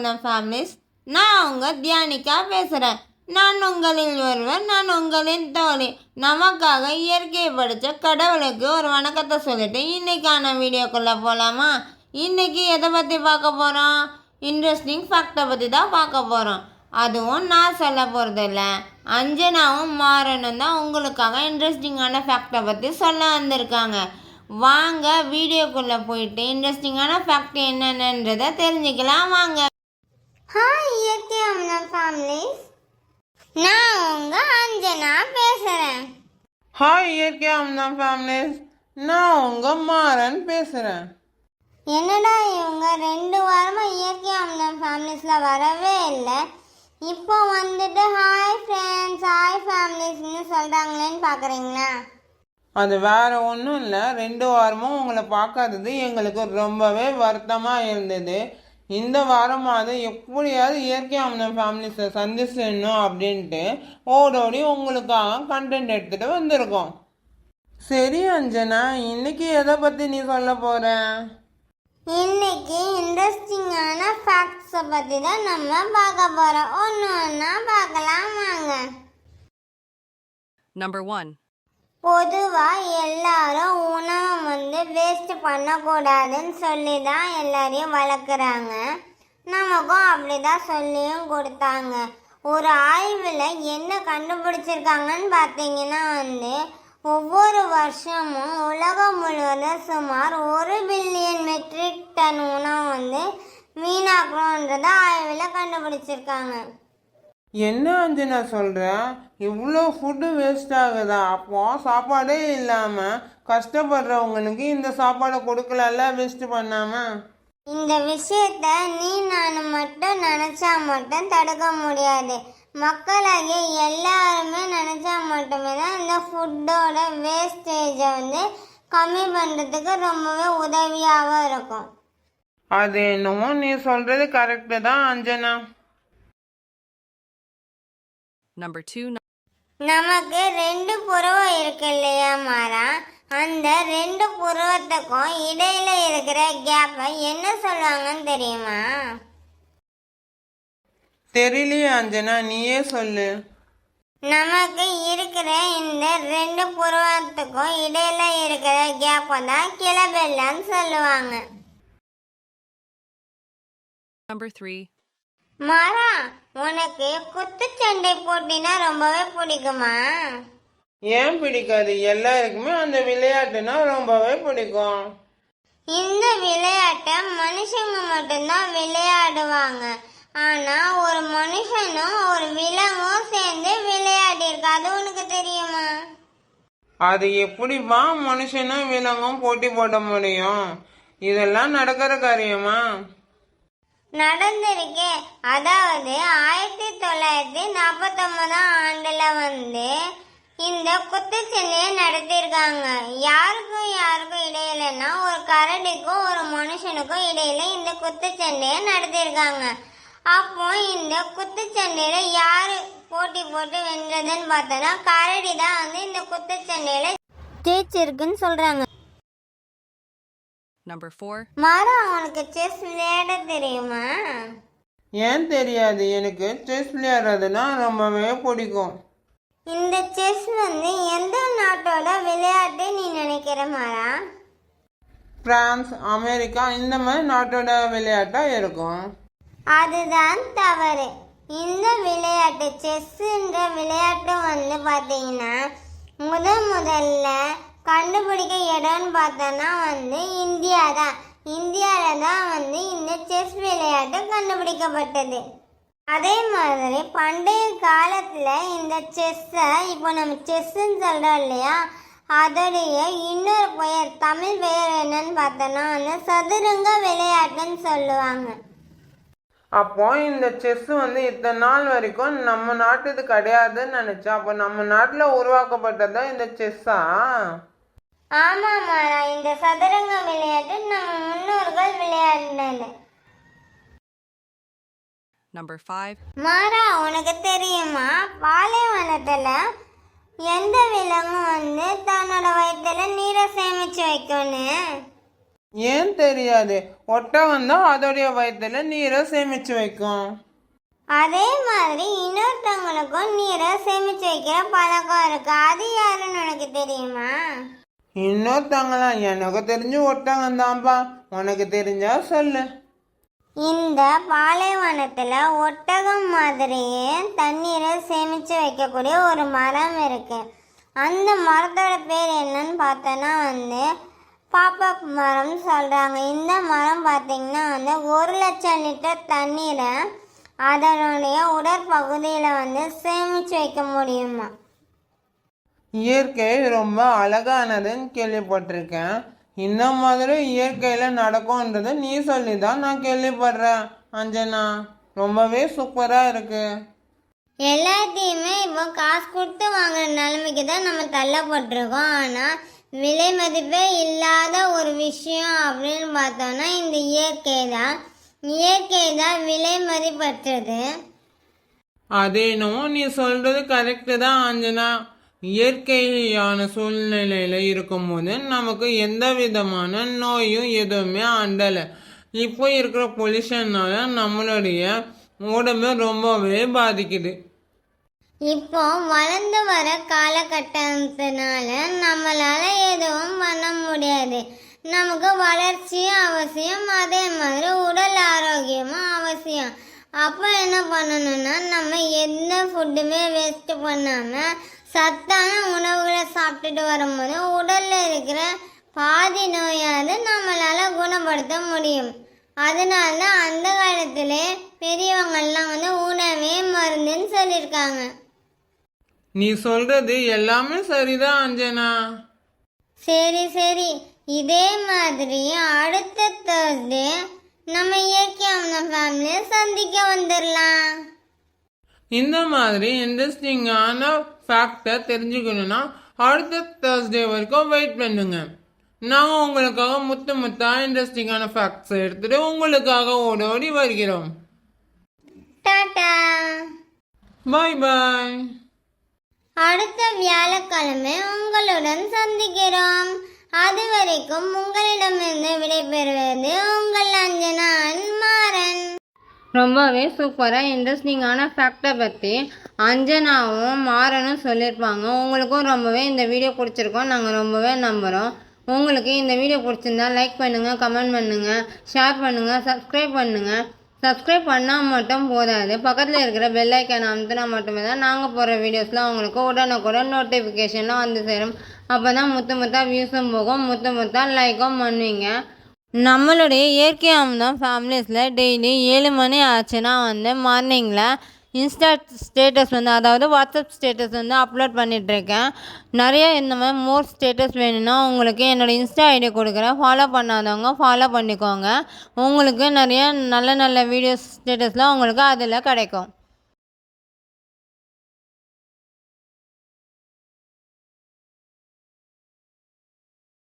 அமுதம் ஃபேமிலிஸ் நான் உங்கள் தியானிக்கா பேசுகிறேன் நான் உங்களில் ஒருவர் நான் உங்களின் தோழி. நமக்காக இயற்கையை படித்த கடவுளுக்கு ஒரு வணக்கத்தை சொல்லிட்டு இன்னைக்கான வீடியோக்குள்ளே போகலாமா இன்னைக்கு எதை பற்றி பார்க்க போகிறோம் இன்ட்ரெஸ்டிங் ஃபேக்டை பற்றி தான் பார்க்க போகிறோம் அதுவும் நான் சொல்ல போகிறதில்ல அஞ்சனாவும் மாறனும் தான் உங்களுக்காக இன்ட்ரெஸ்டிங்கான ஃபேக்டை பற்றி சொல்ல வந்திருக்காங்க. வாங்க வீடியோக்குள்ளே போயிட்டு இன்ட்ரெஸ்டிங்கான ஃபேக்ட் என்னென்னன்றதை தெரிஞ்சுக்கலாம் வாங்க. ஹாய் இயற்கை அம்மா ஃபேமிலிஸ் நான் உங்க அஞ்சனா பேசுறேன். ஹாய் இயற்கை அம்மா ஃபேமிலிஸ் நான் உங்கள் மாறன் பேசுகிறேன் என்னடா இவங்க ரெண்டு வாரமா இயற்கை அம்மா ஃபேமிலிஸ்ல வரவே இல்லை. இப்போ வந்துட்டு ஹாய் ஃப்ரெண்ட்ஸ் ஹாய் ஃபேமிலிஸ்னு சொல்றாங்களேன்னு பாக்குறீங்களா? அது வேற ஒன்றும் இல்லை. ரெண்டு வாரமும் உங்களை பார்க்காதது எங்களுக்கு ரொம்பவே வருத்தமாக இருந்தது. இந்த வாரமாவது எப்படியாவது இயற்கை அம்மா ஃபேமிலிஸை சந்திச்சிடணும் அப்படின்ட்டு ஓடோடி உங்களுக்காக கண்டென்ட் எடுத்துகிட்டு வந்திருக்கோம். சரி அஞ்சனா இன்னைக்கு எதை பற்றி நீ சொல்ல போகிற இன்னைக்கு இன்ட்ரெஸ்டிங்கான ஃபேக்ட்ஸை பற்றி தான் நம்ம பார்க்க போறோம். ஒன்று ஒன்றா பார்க்கலாம் வாங்க. Number 1. பொதுவாக எல்லாரும் உணவை வந்து வேஸ்ட் பண்ணக்கூடாதுன்னு சொல்லி தான் எல்லாரையும் வளர்க்குறாங்க. நமக்கும் அப்படி தான் சொல்லியும் கொடுத்தாங்க. ஒரு ஆய்வில் என்ன கண்டுபிடிச்சிருக்காங்கன்னு பார்த்தீங்கன்னா வந்து ஒவ்வொரு வருஷமும் உலகம் முழுவதும் சுமார் ஒரு பில்லியன் மெட்ரிக் டன் உணவு வந்து வீணாக்கணுன்றதை ஆய்வில் கண்டுபிடிச்சிருக்காங்க. என்ன அஞ்சனா சொல்கிற இவ்வளோ ஃபுட்டு வேஸ்ட் ஆகுதா? அப்போ சாப்பாடே இல்லாமல் கஷ்டப்படுறவங்களுக்கு இந்த சாப்பாடை கொடுக்கலல்ல வேஸ்ட் பண்ணாமல் இந்த விஷயத்த நீ நான் மட்டும் நினைச்சா மட்டும் தடுக்க முடியாது. மக்களாகிய எல்லாருமே நினைச்சா மட்டுமே தான் இந்த ஃபுட்டோட வேஸ்டேஜை வந்து கம்மி பண்ணுறதுக்கு ரொம்பவே உதவியாகவும் இருக்கும். அது என்னமோ நீ சொல்கிறது கரெக்டு தான் அஞ்சனா. Number 2. நமக்கு ரெண்டு புருவம் இருக்கு இல்லையா மாறா அந்த ரெண்டு புருவத்துக்கும் இடையில இருக்கிற கேப்பை என்ன சொல்லுவாங்கன்னு தெரியுமா தெரியலையே அஞ்சனா நீயே சொல்லு நமக்கு இருக்கிற இந்த ரெண்டு புருவத்துக்கும் இடையில இருக்கிற கேப்பை தான் கிளபெல்லான்னு சொல்லுவாங்க Number 3. மாறா உனக்கு குத்துச்சண்டை போட்டினா ரொம்பவே பிடிக்குமா? ஏன் பிடிக்காது? எல்லாருக்குமே அந்த விளையாட்டுனா ரொம்பவே பிடிக்கும். இந்த விளையாட்டை மனுஷங்க மட்டும்தான் விளையாடுவாங்க. ஆனா ஒரு மனுஷனும் ஒரு விலங்கும் சேர்ந்து விளையாடிருக்கு அது உனக்கு தெரியுமா? அது எப்படிப்பா மனுஷனும் விலங்கும் போட்டி போட முடியும்? இதெல்லாம் நடக்கிற காரியமா? நடந்திருக்கே. அதாவது ஆயிரத்தி தொள்ளாயிரத்தி நாற்பத்தொன்பதாம் ஆண்டுல வந்து இந்த குத்துச்சண்டையை நடத்தியிருக்காங்க. யாருக்கும் யாருக்கும் இடையிலன்னா ஒரு கரடிக்கும் ஒரு மனுஷனுக்கும் இடையில இந்த குத்துச்சண்டையை நடத்தியிருக்காங்க. அப்போ இந்த குத்துச்சண்டையில யாரு போட்டி போட்டு வென்றதுன்னு பார்த்தோன்னா கரடி தான் வந்து இந்த குத்துச்சண்டையில ஜெயிச்சிருக்குன்னு சொல்றாங்க. Number 4. மாறா அவனுக்கு செஸ் விளையாட தெரியுமா? ஏன் தெரியாது? எனக்கு செஸ் விளையாடுறதுனா ரொம்பவே பிடிக்கும். இந்த செஸ் வந்து எந்த நாட்டோட விளையாட்டு நீ நினைக்கிற மாறா? பிரான்ஸ் அமெரிக்கா இந்த மாதிரி நாட்டோட விளையாட்டா இருக்கும். அதுதான் தவறு. இந்த விளையாட்டு செஸ்ன்ற விளையாட்டு வந்து பார்த்தீங்கன்னா முத முதல்ல கண்டுபிடிக்க இடம்னு பார்த்தோன்னா வந்து இந்தியா தான். இந்தியாவில் தான் வந்து இந்த செஸ் விளையாட்டு கண்டுபிடிக்கப்பட்டது. அதே மாதிரி பண்டைய காலத்தில் இந்த செஸ்ஸை இப்போ நம்ம செஸ்ஸுன்னு சொல்கிறோம் இல்லையா? அதோடைய இன்னொரு பெயர் தமிழ் பெயர் என்னன்னு பார்த்தோன்னா வந்து சதுரங்க விளையாட்டுன்னு சொல்லுவாங்க. அப்போ இந்த செஸ் வந்து இத்தனை நாள் வரைக்கும் நம்ம நாட்டுது கிடையாதுன்னு நினச்சோம் அப்போ நம்ம நாட்டில் உருவாக்கப்பட்டதான் இந்த செஸ்ஸா? ஆமாம் மாறா இந்த சதுரங்க விளையாட்டு நம்ம முன்னோர்கள் விளையாடினது. Number 5. மாறா உனக்கு தெரியுமா? பாலைவனத்தில் எந்த விலங்கும் வந்து தன்னோட வயிற்றுல நீரை சேமிச்சு வைக்கும்னு? ஏன் தெரியாது. ஒட்டகம் தான் அதோடைய வயிற்றுல நீரை சேமிச்சு வைக்கும். அதே மாதிரி இன்னொருத்தவங்களுக்கும் நீரை சேமிச்சு வைக்கிற பழக்கம் இருக்கு. அது யாருன்னு உனக்கு தெரியுமா? இன்னொருத்தவங்களாம் எனக்கு தெரிஞ்சு ஒருத்தங்க தான்ப்பா உனக்கு தெரிஞ்சா சொல்லு. இந்த பாலைவனத்தில் ஒட்டகம் மாதிரியே தண்ணீரை சேமித்து வைக்கக்கூடிய ஒரு மரம் இருக்கு. அந்த மரத்தோட பேர் என்னன்னு பார்த்தோன்னா வந்து பாப்பப் மரம் சொல்கிறாங்க இந்த மரம் பார்த்தீங்கன்னா வந்து ஒரு லட்சம் லிட்டர் தண்ணீரை அதனுடைய உடற்பகுதியில் வந்து சேமித்து வைக்க முடியுமா? இயற்கை ரொம்ப அழகானதுன்னு கேள்விப்பட்டிருக்கேன். இந்த மாதிரி இயற்கையில் நடக்கும்ன்றது நீ சொல்லி தான் நான் கேள்விப்படுறேன் அஞ்சனா. ரொம்பவே சூப்பராக இருக்கு. எல்லாத்தையுமே இப்போ காசு கொடுத்து வாங்குற நிலைமைக்கு தான் நம்ம தள்ளப்பட்டிருக்கோம். ஆனால் விலை மதிப்பே இல்லாத ஒரு விஷயம் அப்படின்னு பார்த்தோம்னா இந்த இயற்கை தான். இயற்கை தான் விலை மதிப்பற்றது. அதேனும் நீ சொல்றது கரெக்டு தான் அஞ்சனா. இயற்கையான சூழ்நிலையில் இருக்கும்போது நமக்கு எந்த விதமான நோயும் எதுவுமே அண்டலை. இப்போ இருக்கிற பொல்யூஷன்னால நம்மளுடைய உடம்பு ரொம்பவே பாதிக்குது. இப்போ வளர்ந்து வர காலகட்டத்தினால நம்மளால எதுவும் பண்ண முடியாது. நமக்கு வளர்ச்சி அவசியம் அதே மாதிரி உடல் ஆரோக்கியமும் அவசியம். அப்போ என்ன பண்ணணும்னா நம்ம எந்த ஃபுட்டுமே வேஸ்ட் பண்ணாமல் சத்தான உணவுகளை சாப்பிட்டுட்டு வரும்போது உடலில் இருக்கிற பாதி நோயாவது நம்மளால் குணப்படுத்த முடியும். அதனால தான் அந்த காலத்திலே பெரியவங்கள்லாம் வந்து உணவே மருந்துன்னு சொல்லியிருக்காங்க. நீ சொல்றது எல்லாமே சரிதான் அஞ்சனா. சரி சரி. இதே மாதிரி அடுத்த தேர்ஸ்டே நம்ம இயற்கை அம்மன் ஃபேமிலியை சந்திக்க வந்துடலாம் இந்த மாதிரி இன்ட்ரெஸ்டிங்கான ஃபேக்டை தெரிஞ்சுக்கணும்னா அடுத்த தேர்ஸ்டே வரைக்கும் வெயிட் பண்ணுங்க. நாங்கள் உங்களுக்காக முத்து முத்தா இன்ட்ரெஸ்டிங்கான ஃபேக்ட்ஸ் எடுத்துட்டு உங்களுக்காக ஓடி ஓடி வருகிறோம். டாடா. பாய் பாய் அடுத்த வியாழக்கிழமை உங்களுடன் சந்திக்கிறோம். அது வரைக்கும் உங்களிடமிருந்து விடைபெறுவது உங்கள் அஞ்சனான் மாறன் ரொம்பவே சூப்பராக இன்ட்ரெஸ்டிங்கான ஃபேக்டை பற்றி அஞ்சனாவும் மாறனும் சொல்லியிருப்பாங்க உங்களுக்கும் ரொம்பவே இந்த வீடியோ பிடிச்சிருக்கோம். நாங்கள் ரொம்பவே நம்புகிறோம் உங்களுக்கு இந்த வீடியோ பிடிச்சிருந்தா லைக் பண்ணுங்கள் கமெண்ட் பண்ணுங்கள் ஷேர் பண்ணுங்கள் சப்ஸ்கிரைப் பண்ணுங்கள் சப்ஸ்கிரைப் பண்ணால் மட்டும் போதாது. பக்கத்தில் இருக்கிற பெல் ஐக்கான் அமுத்தினா மட்டுமே தான் நாங்கள் போகிற வீடியோஸ்லாம் உங்களுக்கு உடனுக்குடன் நோட்டிஃபிகேஷன்லாம் வந்து சேரும். அப்போ தான் முத்து முத்தா வியூஸும் போகும். முத்து முத்தா லைக்கும் பண்ணுவீங்க. நம்மளுடைய இயற்கை அமுதம் ஃபேமிலிஸில் டெய்லி ஏழு மணி ஆச்சுன்னா வந்து மார்னிங்கில் இன்ஸ்டா ஸ்டேட்டஸ் வந்து அதாவது வாட்ஸ்அப் ஸ்டேட்டஸ் வந்து அப்லோட் பண்ணிகிட்ருக்கேன் நிறைய இந்த மாதிரி மோர் ஸ்டேட்டஸ் வேணும்னா உங்களுக்கு என்னோடய இன்ஸ்டா ஐடி கொடுக்குறேன். ஃபாலோ பண்ணாதவங்க ஃபாலோ பண்ணிக்கோங்க. உங்களுக்கு நிறைய நல்ல நல்ல வீடியோஸ் ஸ்டேட்டஸ்லாம் உங்களுக்கு அதில் கிடைக்கும்.